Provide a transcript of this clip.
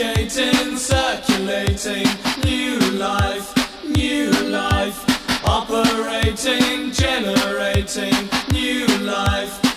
Suffocating, circulating, new life, new life. Operating, generating, new life,